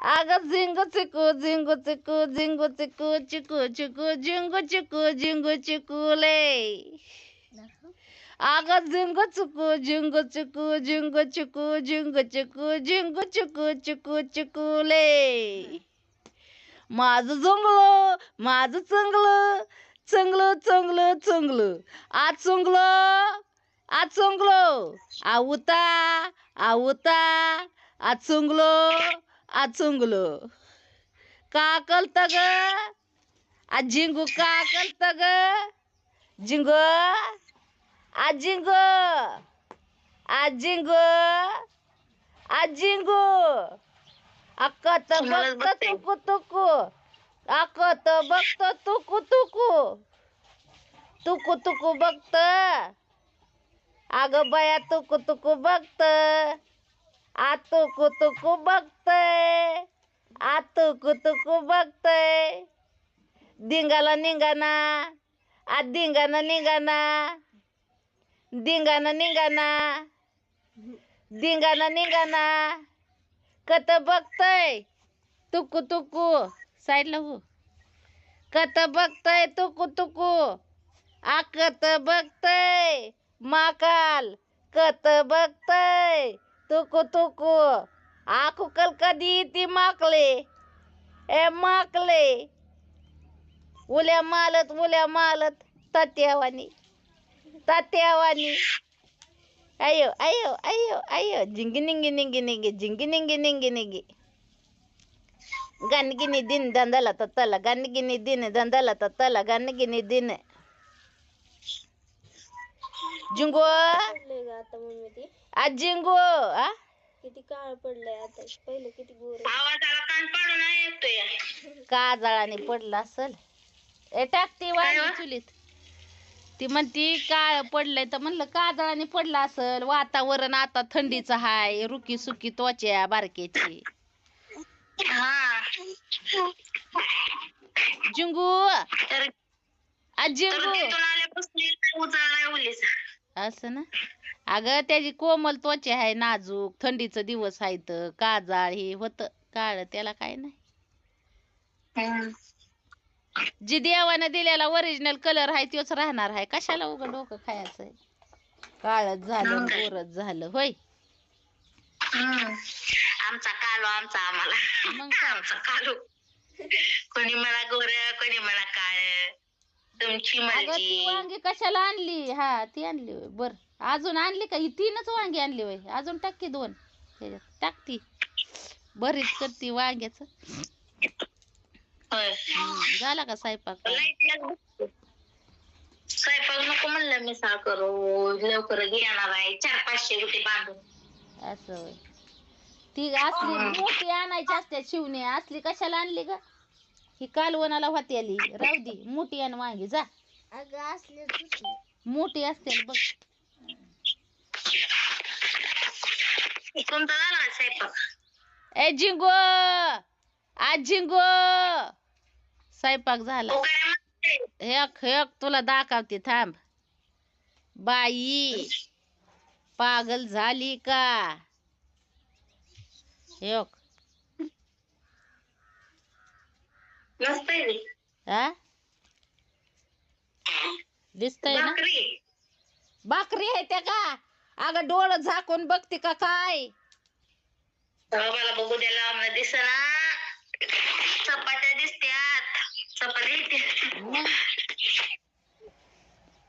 अगं झिंगू चिकू झिंगू चिकू झिंगू चिकू चिकू चिकू झिंगू चिकू झिंगू चिकू ले अगं झिंगू चिकू झिंगू चिकू झिंगू चिकू झिंगू चिकू झिंगू चिकू चिकू चिकूले माझं जंगलं माझं चांगलं चांगलं चांगलं चांगलं आज चांगलं आज चांगलं आवता आवता आज चांगलं आज चांगलं का कलत ग आज झिंगू का कलत ग झिंग आज झिंग आज झिंग आज झिंगू अक्कत तुम्हालाच बघत. तुकू तुकू. अक्कत बघत तुकू तुकू. तुकू तुकू बघत. अगं बया तुकू तुकू बघत. आ कुतुकू बघतय. आ कुतुकू बघतय. दिंगाला निघाना आ दिंगाना निघाना दिंगाना निघाना दिंगाना निघाना कत बघतय? तुकू तुकू साईडला हो. कत बघतय? तुकू तुकू आकत बघतय? माकाल. कत बघतय? तुकू तुकू आखू कल कधी ती माकले ए माकले उल्या मालत उल्या मालत तात्यावानी तात्यावानी अयो अयो अयो अयो जिंगी निंगी निंगी निंगी जिंगी निंगी निंगी निंगी गनगिनी दिन ದಂದಲ ತತ್ತಲ ಗನ್ಗಿನಿ ದಿನ ದಂದಲ ತತ್ತಲ ಗನ್ಗಿನಿ ದಿನ जिंगो ग आज जिंगो आ? किती काळ पडलंय आता? पहिलं किती गोर. आवाजाला कान पाडून नाही येतोय काजळाने पडला असल. ए टाकती वांगी वा? चुलीत. ती म्हणती काळ पडलंय तर म्हणलं काजळाने पडलं असल. वातावरण आता थंडीचं हाय. रुकी सुकी त्वच्या बारकेची हा. जिंगू! आज जिंगू! असं ना? अगं त्याची कोमल त्वचा आहे नाजूक थंडीचं दिवस आहेत काजाळ हे होत. काळ त्याला काय नाही. जी देवानं दिलेला ओरिजिनल कलर आहे तोच राहणार आहे. कशाला उघड डोकं खायचं काळच झालं? गोरच झालं होय? आमचा कालो आमचा आम्हाला. मग काय? आमचा कालो. कोणी मला गोर कोणी मला काळ. तुमची अगं ती मर्जी वांगी कशाला आणली? हा ती आणली होय. बर. अजून आणली का? ही तीनच वांगी आणली होय. अजून टाक की दोन. त्याच्यात टाक ती. बरीच करती वांग्याच. होय. झाला का स्वयंपाक? लाइट स्वयंपाक नको म्हणलं मी सा करू लवकर घेणार आहे चार पाचशे रुपये बांधून. असं होय. ती असली मोठी आणायची असते शिवणे. असली कशाला आणली का ही कालवणाला होती आली. राहू दे मोठी आण वांगी जा. अगं असले तुझी मोठी असते बघ. तुमचा झाला का स्वयंपाक? ए जिंगो आज जिंगो स्वयंपाक झाला. हो म्हणते? हेक हेक तुला दाखवते थांब. बाई पागल झाली का? हेक हा दिसतय ना? भाकरी. आहे त्या का? अगं डोळं झाकून बघते का काय? मला बघू द्यायला आम्हाला दिसना. चपात्या दिसत्यात. चपात्या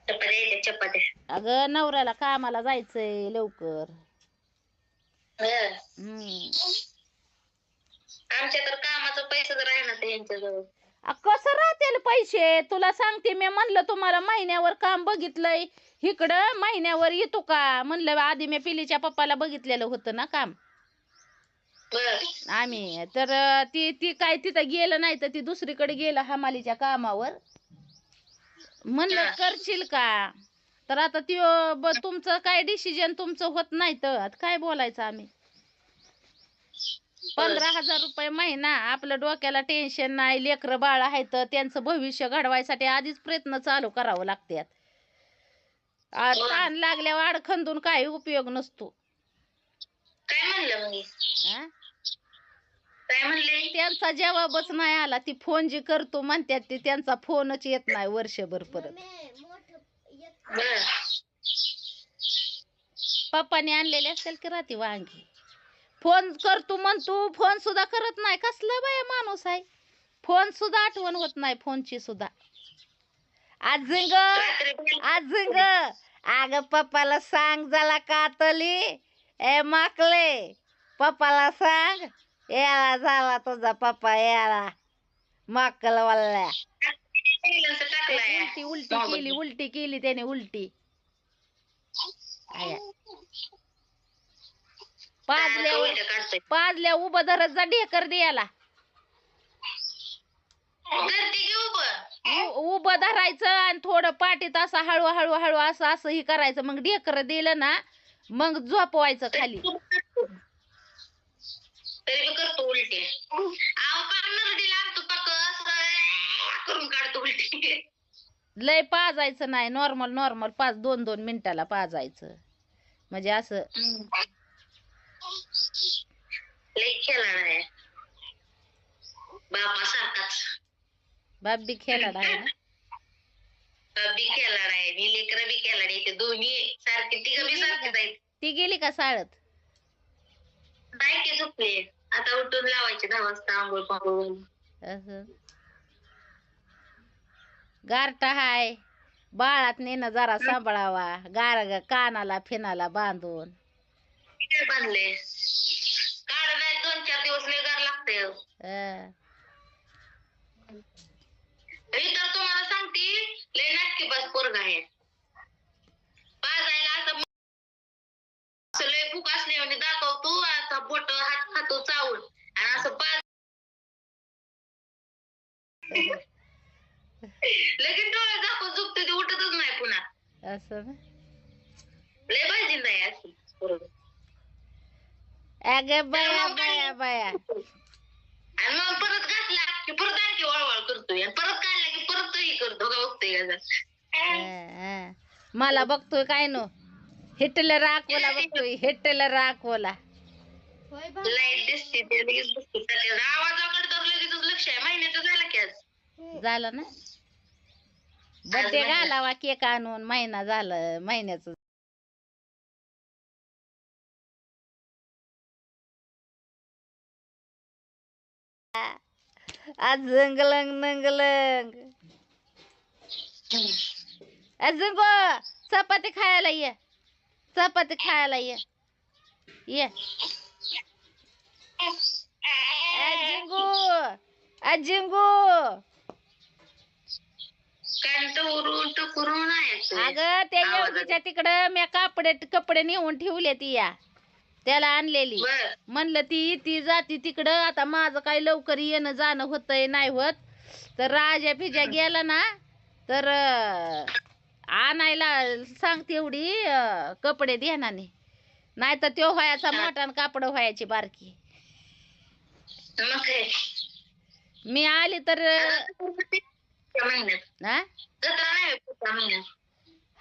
चपात्या चपात्या. अगं नवऱ्याला कामाला जायचंय लवकर. हम्म. आमच्या तर कामाचं पैसे ते यांच्याजवळ. कसं राहतील पैसे? तुला सांगते मी म्हणलं तुम्हाला महिन्यावर काम बघितलंय. इकडं महिन्यावर येतो का? म्हणलं आधी मी पिलीच्या पप्पाला बघितलेलं होतं ना काम. बर. आम्ही. तर अ, ती ती काय तिथं गेलं नाही तर ती दुसरीकडे गेलं हमालीच्या कामावर. म्हणलं हा. करशील का? तर आता ती तुमचं काय डिसिजन तुमचं होत नाही तर. आता काय बोलायचं आम्ही? पंधरा हजार रुपये महिना आपलं डोक्याला टेन्शन नाही लेकरं बाळ आहेत त्यांचं भविष्य घडवायसाठी आधीच प्रयत्न चालू करावं लागतात. आ, ताण लागल्यावर अडखंदून काही उपयोग नसतो. काय म्हणलं मग हे? हा? काय म्हणले? त्यांचा जवाबच नाही आला ती फोन जी करतो म्हणतात ते त्यांचा फोनच येत नाही वर्षभर परत. बर. पप्पाने आणलेले असेल की राहते वांगी? फोन करतो म्हण तू फोन सुद्धा करत नाही. कसलं बाया माणूस आहे? फोन सुद्धा आठवण होत नाही फोनची सुद्धा. आजिंग आज आजिंग. अग पप्पाला सांग झाला कातली. ए माकले पप्पाला सांग. याला झाला तुझा पप्पा याला. माकल वाल्या उलटी उलटी केली उलटी केली त्याने उलटी. पाजल्या उभं धरत जा ढेकर द्यायला. उभं? धरायचं आणि थोडं पाठीत असं हळू हळू हळू असं असं ही करायचं. मग ढेकर दिलं ना मग झोपवायचं खाली. करतो. उलटे. करून काढतो उलटी. लय पाजायचं नाही. नॉर्मल नॉर्मल पाच दोन दोन मिनिटाला पाजायचं. म्हणजे असं खेळणार आहे. बापा सारखाच. आहे ना? बी खेळणार आहे. मी लेकर बी खेळणार आहे. ते दोन्ही सारखे तिघ बी सारखेच आहेत. ती गेली का शाळेत? नाही की झोपले. आता उठून लावायचे दहा वाजता आंघोळ असं गारटा हाय. बाळात नेणं जरा सांभाळावा. गार कानाला फिनाला बांधून. बांधले काढ नाही दोन चार दिवस लय अं. मी तर तुम्हाला सांगते लय नाटकी बस पोरग आहे. पाजायला असं असं लय भूक असल्याने दाखवतो आता बोट हात खातो चावून आणि असं पाज लगेच डोळे दाखवून झोपते ते उठतच नाही पुन्हा. असं लय भाजी नाही पोरगं. अगे बाया बाया बाया. आणि मग परत घातला की परत आणखी वळवळ करतोय. आणि परत काढला की परत तरी करतो का बघतोय का जरा. अं, अं. मला बघतोय काय नो? हिटलर राखवला बघतोय हिटलर राखवला. होय बा लाइट दिसते ते लगेच बघतो. त्याच्या आवाजाकडे तर लगेचच लक्ष आहे. महिन्याचं झालं की आज. झालं ना? बड्डे घालावा केक आणून महिना झालं महिन्याचं. आज जंगलंग नंगलंग अजून गो चपाती खायला ये. चपाती खायला ये. ये. अजिंगू अजिंगू अगं त्या योगीच्या तिकडं मी कापडे कपडे नेऊन ठेवले ती या. त्याला आणलेली. बर. म्हणलं ती ती जाती तिकडं आता माझं काही लवकर येणं जाणं होतंय नाही होत. तर राजा फिजा गेला ना तर अं, आणायला सांग तेवढी अं, कपडे देणाने. नाही तर त्यो व्हायचा मोठा आणि कापड व्हायची बारकी. मग काय मी आली तर पुढच्या महिन्यात हा जत्रा नाही पुढच्या महिन्यात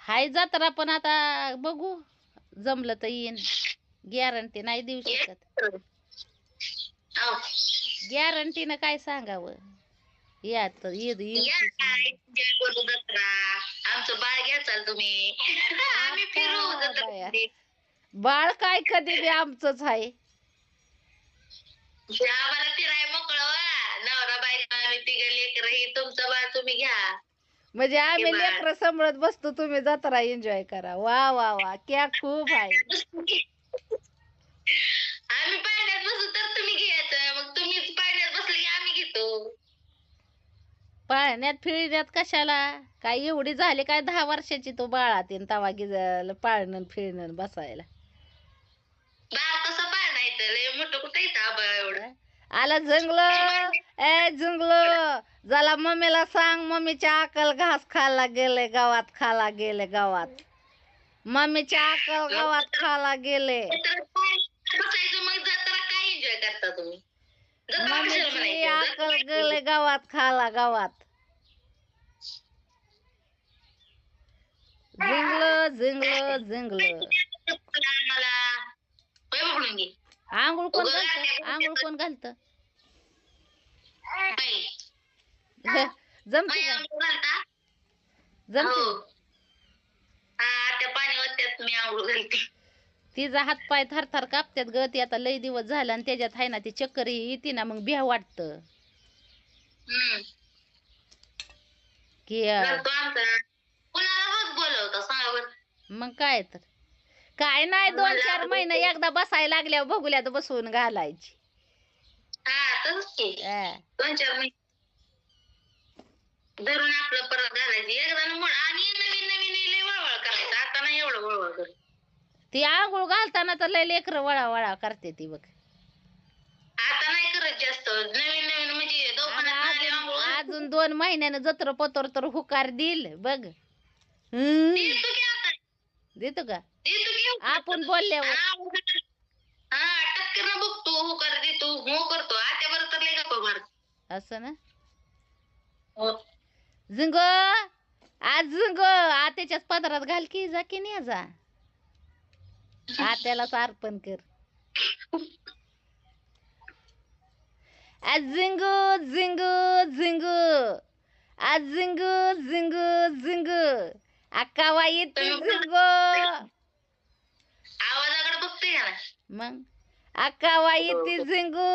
हाय जत्रा पण आता बघू. जमलं तर येईन. गॅरंटी नाही देऊ शकत. गॅरंटीनं काय सांगावं? या तर आमचं बाळ तुम्ही. आम्ही फिरू आता जत्रा बाया. बाळ काय कधी बी आमचंच आहे. आम्हाला फिराय मोकळं व्हा. नवरा बायका आम्ही तिघ लेकर ही तुमचं बाळ तुम्ही घ्या. म्हणजे आम्ही बाळ. लेकरं सांभाळत बसतो तुम्ही जत्रा एन्जॉय करा. वा वा वा. क्या खूप आहे. आम्ही पाण्यात बसू तर तुम्ही घ्यायचं. मग तुम्हीच पाण्यात बसले की आम्ही घेतो. पाळण्यात फिरण्यात कशाला? काय एवढी झाली काय दहा वर्षाची तो बाळात तवा गिज पाळणं फिरणं बसायला. बाळ कसं पाळणायचं? लय मोठं कुठं येतं आबा एवढं? आला जंगलो. ए जंगलो. जला मम्मीला सांग मम्मीच्या अकल घास खायला गेले गावात खाला गेले गावात. मम्मीच्या अकल गावात खाला गेले तर करता तुम्ही? जत्रा कशाला मम्मीची म्हणायचं? अकल जत्रा गेले गावात खाला गावात. होय बघून घे आंघोळ कोण घालत? आंघोळ कोण घालत? बाई, जमते बाई का आंघोळ घालता? जमते हो. हा त्या पाणी ओतत्यात मी आंघोळ घालते. तिचा हात पाय थरथर कापतात ग ती आता लय दिवस झाला आणि त्याच्यात आहे ना ती चक्कर ही येते ना मग भ्या वाटत. की मग काय तर. काय नाही दोन चार महिने एकदा बसायला लागल्यावर बघूल्यात बसवून घालायची. धरून आपलं परत घालायची. एकदा आणि नवीन नवीन लय वळवळ करायचं आता नाही एवढं वळवळ करत ती आंघोळ घालताना तर लय लेकर वळा वळा करते ती बघ. आता नाही करत जास्त. नवीन नवीन म्हणजे आणि दवाखान्यात आले अजून आंघोळ घालते. अजून दोन महिन्यानं जत्र पत्र तर हुकार दिल बघ. हम्म, देतो की आता. देतो का? देतो की आपण बोलल्यावर. हा हा, टक्कर बघतो हो कर देतो हो करतो. आता बरं तर लय गप्पा मारतो. असं ना? हो. झिंग आज झिंग. आत्याच्याच पदरात घाल की जा की नाही जा. आत्यालाच अर्पण कर. झिंगू झिंगू झिंगू. आज झिंगू झिंगू झिंगू. अक्का वाई झिंगू. आवाजाकडे बघतोय का ना मग? अक्का वाई ती झिंगू.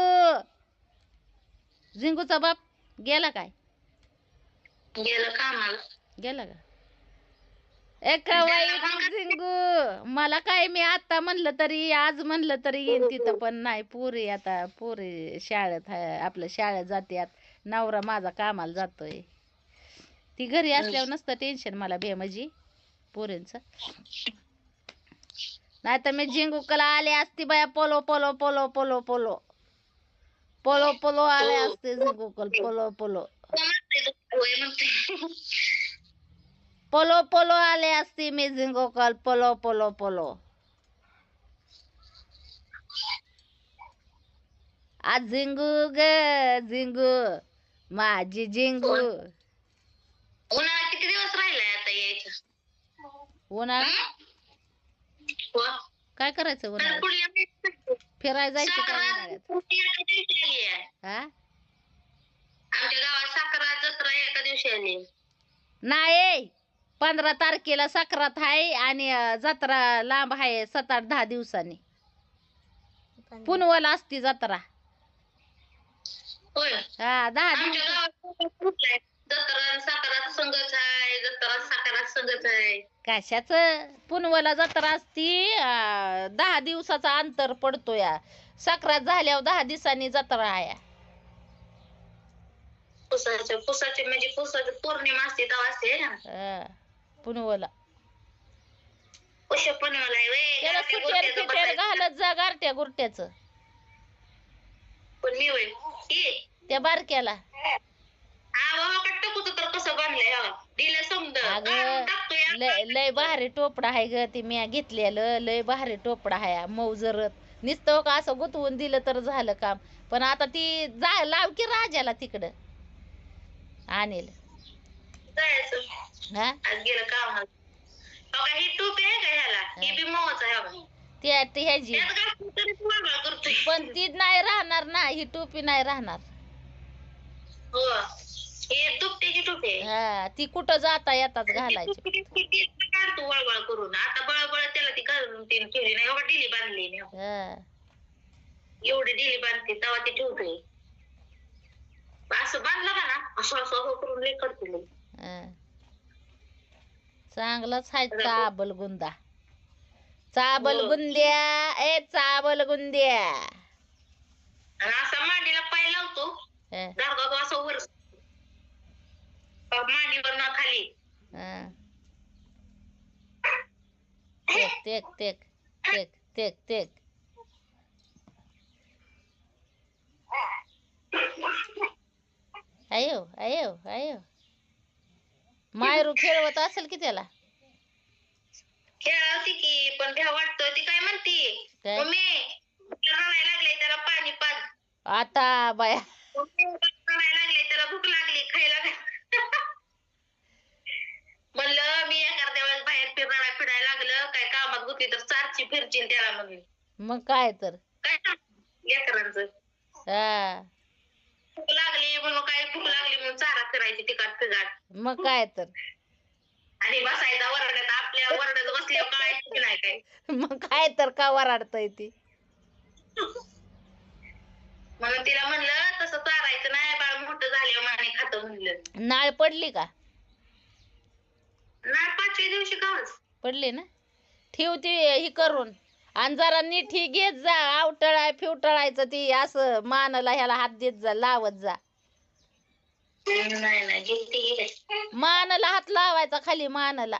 झिंगूचा बाप गेला काय? गेलं कामाला. गेला का? एका वाईट झिंगू. मला काय मी आता म्हणलं तरी आज म्हणलं तरी येईन तिथं पण नाही पुरी आता पुरी शाळेत आहे आपल्या शाळेत जात्यात. नवरा माझा कामाला जातोय. ती घरी असल्यावर नसतं टेन्शन मला म्हणजे पोरींच. नाही तर मी झिंगूकला आले असती बाया पोलो पोलो पोलो पोलो पोलो. पोलो पोलो आले असते झिंगूकल पोलो पोलो. होय म्हणते पोलो पोलो आले असते मी झिंगोकल पोलो पोलो पोलो आज झिंगू ग झिंगू माझी झिंगू उन्हाळा किती दिवस राहिलाय आता यायचं उन्हाळा. काय करायचं उन्हाळ्यात फिरायला जायचं का साखरा उन्हाळ्यात. हा आमच्या गावात साखरा जत्रा एका दिवशी आली नाही पंधरा तारखेला सक्रात आहे आणि जत्रा लांब आहे सात आठ दहा दिवसांनी. पुनवाला असती जत्रा. हा दहा दिवस. कशाच? पुनवाला जत्रा असती दहा दिवसाचा अंतर पडतो या सक्रात झाल्यावर दहा दिवसांनी जत्रा आहे. पुसाचे पुसाचे म्हणजे पुसाचे पौर्णिमा असते तेव्हा असते. पुनवाला. व्हय. त्याला गारठ्या सुटेर गोट्याचं फिटेर बसायचं. घालत जा गारट्या गुरट्याच. पण मी होय. ये. त्या बारक्याला. हा बाबा का टाकू तर कसं बांधलंय हा. दिलं समज. अगं, टाकतोय लय लय भारी टोपडा आहे ग ते मी घेतलेलं. लय भारी टोपडा आहे मऊ जरत. नुसतं का असं गुतवून दिलं तर झालं काम. पण आता ती जा लाव की राजाला तिकडं. आणेल. जायचं. आज गेलं हो का? ही टोपी आहे का ह्याला? ही. बी मोहच आहे ती ह्याची. पण ती नाही राहणार ना ही टोपी नाही राहणार. हो. हे टोपी हा ती कुठं जाता येताच घालायची. काढतो वळवळ करून. आता बळबळ त्याला ती घालून ठेवली नाही. डिली बांधली मी. हा. एवढी डिली बांधते तेव्हा ती ठेवतोय. असं बांधलं का ना? असं असं करून. हा. चांगलाच हाय चाबल गुंदा. चाबल हो. गुंद्या. ए चाबल गुंद्या. असा मांडीला पाय लावतो. असं वर. मांडीवर ना खाली. तेक तेक तेक तेक तेक अयो अयो अयो मायरू खेळवत असेल की त्याला? खेळावती की पण भ्या वाटतं ती काय म्हणती? काय? मम्मी रडायला लागले त्याला पाणी पाज. आता बाया. मम्मी, रडायला लागले त्याला भूक लागली खायला घाल. म्हणलं मी एखाद्या वेळेस बाहेर फिरायला फिरायला लागलं काय कामात गुतली तर चारची फिरची त्याला मग काय तर? काय? लेकरांचं. हा. म्हणून काय भूक लागली म्हणून चारा करायची तिकट तिकट मग काय तर. आणि बसायचा वरड्यात आपल्या वरड्यात बसल्यावर काय नाही काय. मग काय तर का वराडतय ती? म्हणून तिला म्हणलं तसं चारायचं नाही बाळ मोठं झाल्यावर माने खातं म्हणलं. नाळ पडली का? पाचव्या दिवशी काच पडली ना? ठेवती ही करून. आणि जरा नीट ही घेत जा आवटळाय फिवटळायचं ती असं मानाला ह्याला हात देत जा लावत जा. मानाला हात लावायचा खाली मानाला.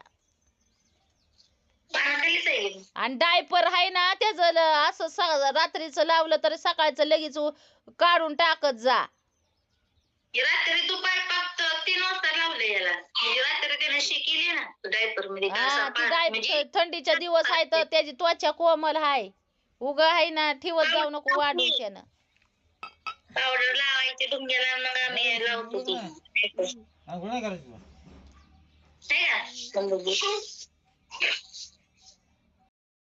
आहे आणि डायपर आहे ना त्याचं ल- असं स- रात्रीचं लावलं तर सकाळचं लगेच उ- काढून टाकत जा. हे रात्री दुपारी फक्त तीन वाजता लावलं याला. म्हणजे रात्री त्याने शी केली ना डायपरमध्ये हा असं ती पा- डाय म्हणजे थंडीच्या दिवस आहे तर त्याची त्वचा कोमल हाय. उग आहे ना ठेवत जाऊ नको वाढून त्यानं. पावडर लावायची डुंग्याला मग आम्ही लावतो ती नाही का?